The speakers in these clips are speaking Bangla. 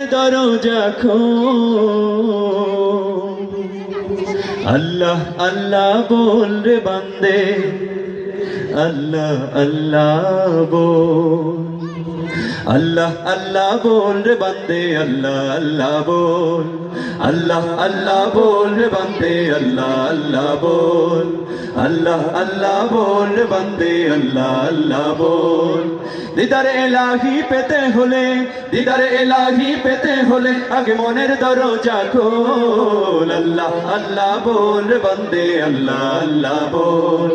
দরজা আল্লাহ আল্লাহ বল রে বান্দে আল্লাহ আল্লাহ বল আল্লাহ আল্লাহ বল রে বান্দে আল্লাহ আল্লাহ বল আল্লাহ আল্লাহ বল রে বান্দে আল্লাহ আল্লাহ বল আল্লাহ আল্লাহ বল রে বান্দে আল্লাহ আল্লাহ বল দিদার এলাহি পেতে হলে, দিদার এলাহি পেতে হলে আগে মনের দরজা খোল। আল্লাহ আল্লাহ বল বান্দে, আল্লাহ আল্লাহ বল।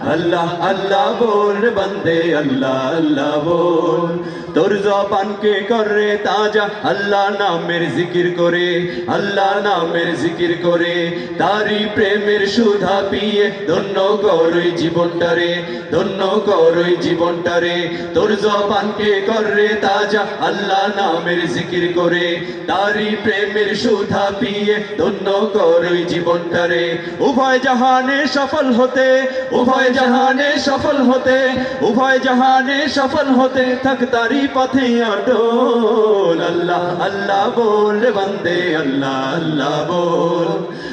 আল্লাহ আল্লাহ বল বান্দে, আল্লাহ আল্লাহ বল। তোর জবানকে করে তাজা, আল্লাহ নামের জিকির করে, আল্লাহ নামের জিকির করে। তারি প্রেমের সুধা পিয়ে ধন্য করই জীবনটারে, ধন্য করই জীবনটারে। তোর জবানকে করে তাজা? আল্লাহ নামের জিকির করে তারি প্রেমের সুধা পিয়ে ধন্য করই জীবনটারে উভয় জাহানে সফল হতে, উভয় জাহানে সফল হতে, উভয় জাহানে সফল হতে থাক তারি পথে অটল। আল্লাহ আল্লাহ বল বন্দে, আল্লাহ আল্লাহ বল।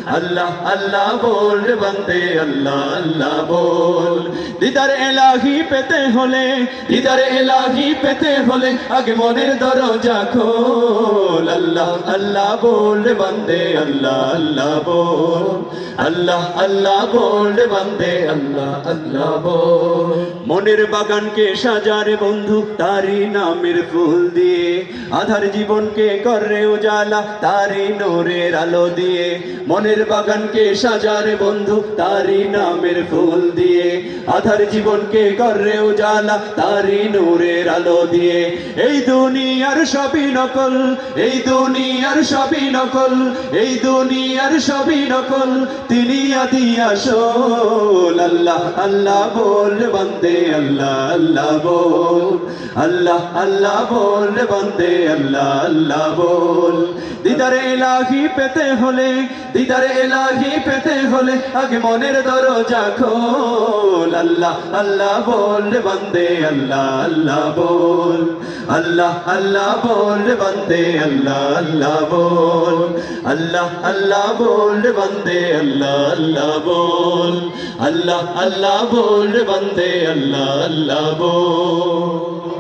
আল্লাহ আল্লাহ বল বন্দে, আল্লাহ আল্লাহ বল। দিদার এলাহি পেতে হলে, দিদার এলাহি পেতে হলে আগে মনের দরজা খোল। আল্লাহ আল্লাহ বল রে বন্দে, আল্লাহ আল্লাহ বল। আল্লাহ আল্লাহ বল রে বন্দে, আল্লাহ আল্লাহ বল। মনের বাগানকে সাজারে বন্ধু তারি নামের ফুল দিয়ে, আধার জীবনকে করে উজালা তারি নোরের আলো দিয়ে, মনের বাগানকে সাজারে বন্ধু তারি নামের ফুল দিয়ে, আধার জীবনকে করে উজালা তারি নোরের আলো দিয়ে। এই দুনিয়ার সবই নকল, এই দুনিয়ার সবই নকল, এই দুনিয়ার সবই নকল। তিনি আদি আসল, আল্লাহ আল্লাহ বল, বন্দে, আল্লাহ আল্লাহ বল। আল্লাহ আল্লাহ বল, বন্দে, আল্লাহ আল্লাহ বল। দিদারে এলাহি পেতে হলে দিদারে এলাহি পেতে হলে আগে মনের দরজা খোল। আল্লাহ আল্লাহ বল বন্দে, আল্লাহ আল্লাহ বল। আল্লাহ আল্লাহ বল বন্দে, আল্লাহ আল্লাহ বল। আল্লাহ আল্লাহ বল বন্দে, আল্লাহ আল্লাহ বল। আল্লাহ আল্লাহ বল বন্দে, আল্লাহ আল্লাহ বল।